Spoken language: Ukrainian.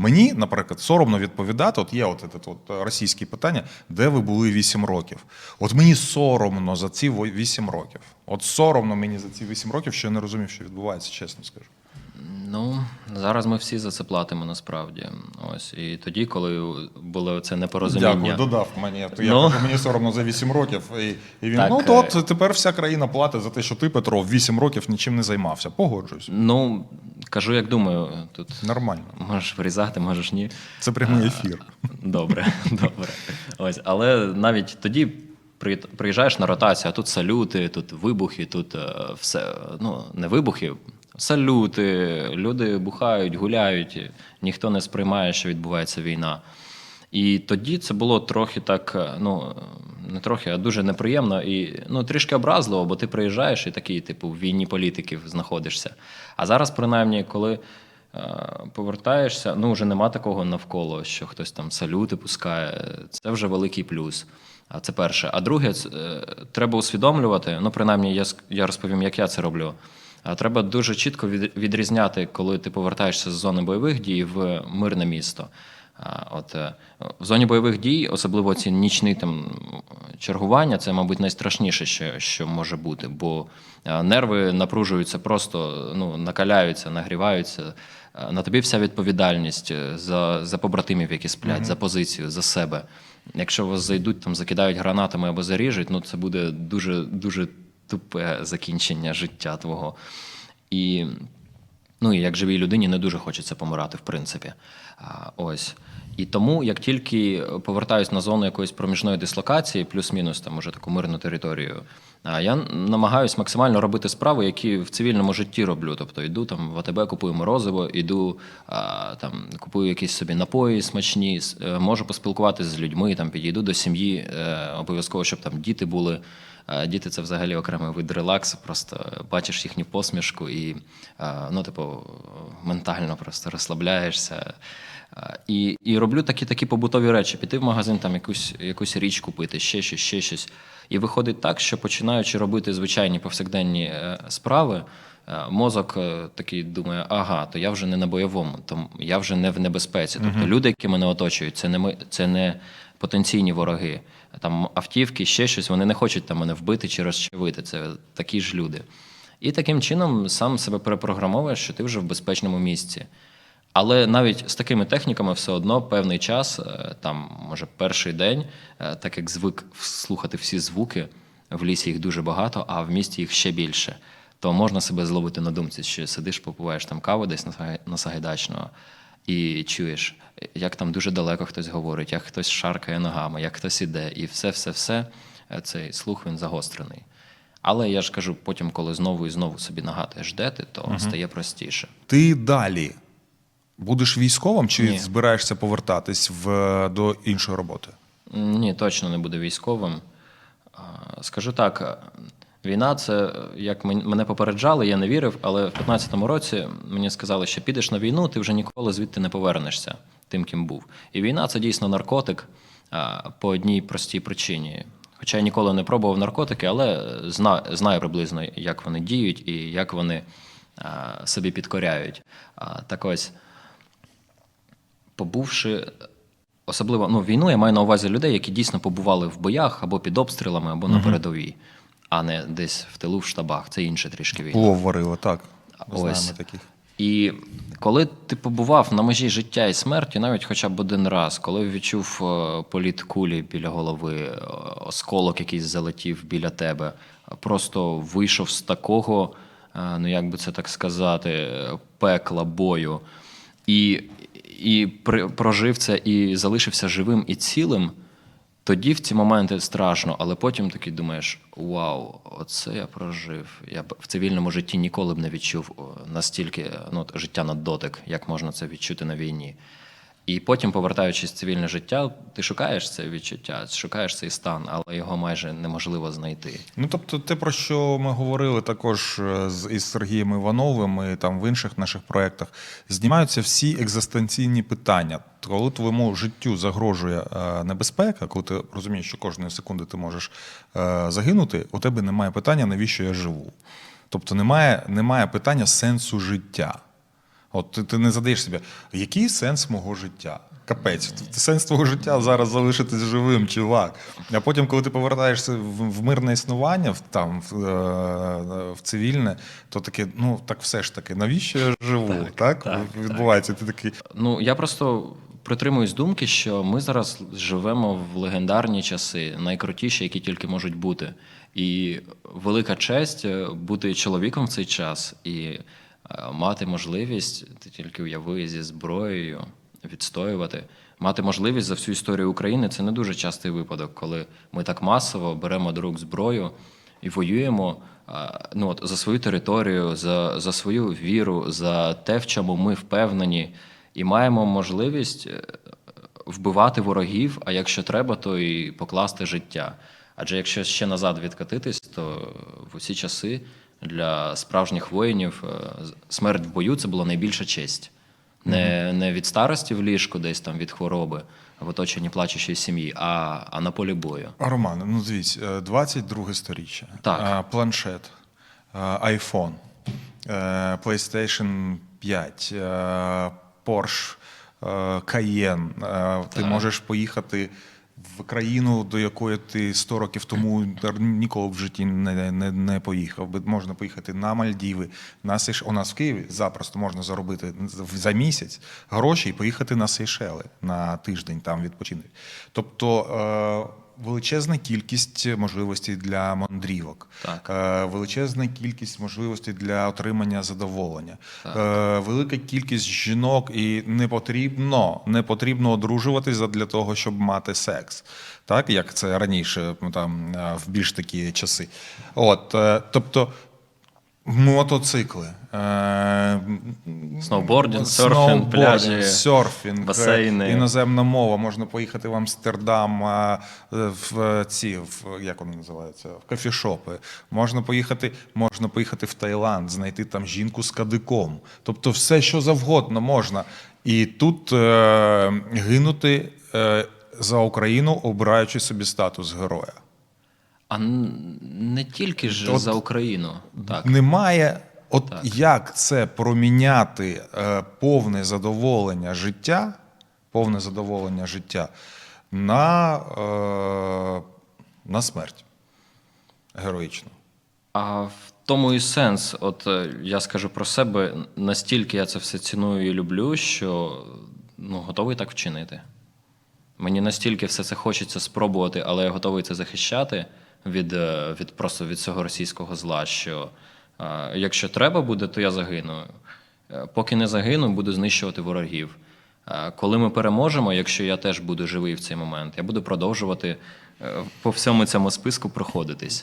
Мені, наприклад, соромно відповідати. От є от, этот от російське питання, де ви були 8 років. От мені соромно за ці 8 років. От соромно мені за ці 8 років, що я не розумів, що відбувається, чесно скажу. Ну, зараз ми всі за це платимо насправді. Ось. І тоді, коли було це непорозуміння. Дякую, додав мені. То я Ну. кажу, мені соромно за 8 років. І, і він, Так, ну е, то от тепер вся країна платить за те, що ти, Петро, 8 років нічим не займався. Погоджуюсь. Ну, кажу, як думаю, тут Нормально. можеш врізати, можеш ні. Це прямий ефір. Добре, добре. Ось, але навіть тоді при- приїжджаєш на ротацію, а тут салюти, тут вибухи, тут е, все. Ну, не вибухи, салюти, люди бухають, гуляють, ніхто не сприймає, що відбувається війна. І тоді це було трохи так, ну не трохи, а дуже неприємно і ну трішки образливо, бо ти приїжджаєш і такий, типу, в війні політиків знаходишся. А зараз, принаймні, коли е, повертаєшся, ну вже нема такого навколо, що хтось там салюти пускає. Це вже великий плюс. А це перше. А друге, це, е, треба усвідомлювати. Ну, принаймні, я, я розповім, як я це роблю. Треба дуже чітко від- відрізняти, коли ти повертаєшся з зони бойових дій в мирне місто. От е, в зоні бойових дій, особливо ці нічні там чергування, це, мабуть, найстрашніше, що, що може бути, бо е, нерви напружуються, просто ну, накаляються, нагріваються. Е, На тобі вся відповідальність за, за побратимів, які сплять, за позицію, за себе. Якщо вас зайдуть, там закидають гранатами або заріжуть, ну це буде дуже дуже тупе закінчення життя твого. І Ну і як живій людині не дуже хочеться помирати, в принципі. Ось. І тому, як тільки повертаюсь на зону якоїсь проміжної дислокації, плюс-мінус там уже таку мирну територію, я намагаюсь максимально робити справи, які в цивільному житті роблю. Тобто йду там в АТБ, купую морозиво, іду там, купую якісь собі напої смачні, е, можу поспілкуватися з людьми, там підійду до сім'ї, е, обов'язково, щоб там діти були. Діти це взагалі окремий вид релаксу, просто бачиш їхню посмішку і ну, типу, ментально просто розслабляєшся. І, і роблю такі такі побутові речі: піти в магазин, там якусь, якусь річ купити, ще щось, ще щось. І виходить так, що починаючи робити звичайні повсякденні е, справи, мозок е, такий думає: ага, то я вже не на бойовому, то я вже не в небезпеці. Тобто люди, які мене оточують, це не ми, це не потенційні вороги. Там автівки, ще щось, вони не хочуть там мене вбити чи розчавити. Це такі ж люди. І таким чином сам себе перепрограмовуєш, що ти вже в безпечному місці. Але навіть з такими техніками все одно певний час, е, там, може, перший день, е, так як звик слухати всі звуки, в лісі їх дуже багато, а в місті їх ще більше, то можна себе зловити на думці, що сидиш, попиваєш там каву десь на Сагайдачного і чуєш, як там дуже далеко хтось говорить, як хтось шаркає ногами, як хтось іде, і все-все-все, е, цей слух він загострений. Але я ж кажу, потім, коли знову і знову собі нагадуєш, де ти, то стає простіше. Ти далі будеш військовим чи Ні. збираєшся повертатись в, до іншої роботи? Ні, точно не буде військовим. Скажу так, війна це як мен- мене попереджали, я не вірив, але в 15-му році мені сказали, що підеш на війну, ти вже ніколи звідти не повернешся тим, ким був. І війна це дійсно наркотик по одній простій причині. Хоча я ніколи не пробував наркотики, але зна- знаю приблизно, як вони діють і як вони собі підкоряють. Так ось побувши особливо ну, війну, я маю на увазі людей, які дійсно побували в боях або під обстрілами, або на передовій, а не десь в тилу в штабах. Це інше трішки війна. Плов варили, так. Ось. знаємо таких. І коли ти побував на межі життя і смерті, навіть хоча б один раз, коли відчув е, політ кулі біля голови, е, осколок якийсь залетів біля тебе, просто вийшов з такого, е, ну як би це так сказати, пекла бою, і, і прожив це і залишився живим і цілим. Тоді в ці моменти страшно, але потім такий думаєш: вау, оце я прожив. Я б в цивільному житті ніколи б не відчув настільки ну, життя на дотик, як можна це відчути на війні. І потім, повертаючись в цивільне життя, ти шукаєш це відчуття, шукаєш цей стан, але його майже неможливо знайти. Ну, тобто, те, про що ми говорили також е, з із Сергієм Івановим і там в інших наших проєктах, знімаються всі екзистенційні питання. Коли твоєму життю загрожує е, небезпека, коли ти розумієш, що кожної секунди ти можеш е, загинути, у тебе немає питання, навіщо я живу. Тобто немає, немає питання сенсу життя. От ти, ти не задаєш собі, який сенс мого життя? Капець, сенс твого життя зараз залишитись живим, чувак. А потім, коли ти повертаєшся в, в мирне існування, в, там, в, е, в цивільне, то таке, ну так все ж таки, навіщо я живу? Так, так, відбувається. Ти такий, Ну, я просто притримуюсь думки, що ми зараз живемо в легендарні часи, найкрутіші, які тільки можуть бути. І велика честь е, бути чоловіком в цей час і мати можливість, ти тільки уяви зі зброєю відстоювати. Мати можливість за всю історію України це не дуже частий випадок, коли ми так масово беремо до рук зброю і воюємо ну, от, за свою територію, за, за свою віру, за те, в чому ми впевнені, і маємо можливість е, вбивати ворогів, а якщо треба, то і покласти життя. Адже якщо ще назад відкатитись, то в усі часи для справжніх воїнів е, смерть в бою це була найбільша честь. Не, не від старості в ліжку, десь там від хвороби, в оточенні плачущої сім'ї, а, а на полі бою. Роман, ну дивіться, 22 сторіччя. Так. Планшет, а, iPhone, е, PlayStation 5, е, Porsche, е, Cayenne. Е, Ти можеш поїхати в країну, до якої ти 100 років тому ніколи в житті не, не, не поїхав. Можна поїхати на Мальдіви, на Сейш... У нас в Києві запросто можна заробити за місяць гроші і поїхати на Сейшели на тиждень там відпочинок. Тобто е, величезна кількість можливостей для мандрівок, Так. Е, величезна кількість можливостей для отримання задоволення, так. велика кількість жінок, і не потрібно, не потрібно одружуватися для того, щоб мати секс. Так, як це раніше, там е, в більш такі часи. От, е, тобто. Мотоцикли, е, Сноубордінг, серфінг, пляжі, серфінг, басейни. е, іноземна мова. Можна поїхати в Амстердам, е, в ці, в, як вони називаються, в кофішопи. Можна поїхати, можна поїхати в Таїланд, знайти там жінку з кадиком. Тобто все, що завгодно можна. І тут е, гинути е, за Україну, обираючи собі статус героя. А не тільки ж От- за Україну. Так. Немає, от як це проміняти е, повне задоволення життя, повне задоволення життя на, е, на смерть героїчну. А в тому і сенс, от е, я скажу про себе, настільки я це все ціную і люблю, що ну, готовий так вчинити. Мені настільки все це хочеться спробувати, але я готовий це захищати від, е, від просто від цього російського зла. Що е, якщо треба буде, то я загину. Е, Поки не загину, буду знищувати ворогів. Коли ми переможемо, якщо я теж буду живий в цей момент, я буду продовжувати по всьому цьому списку проходитись.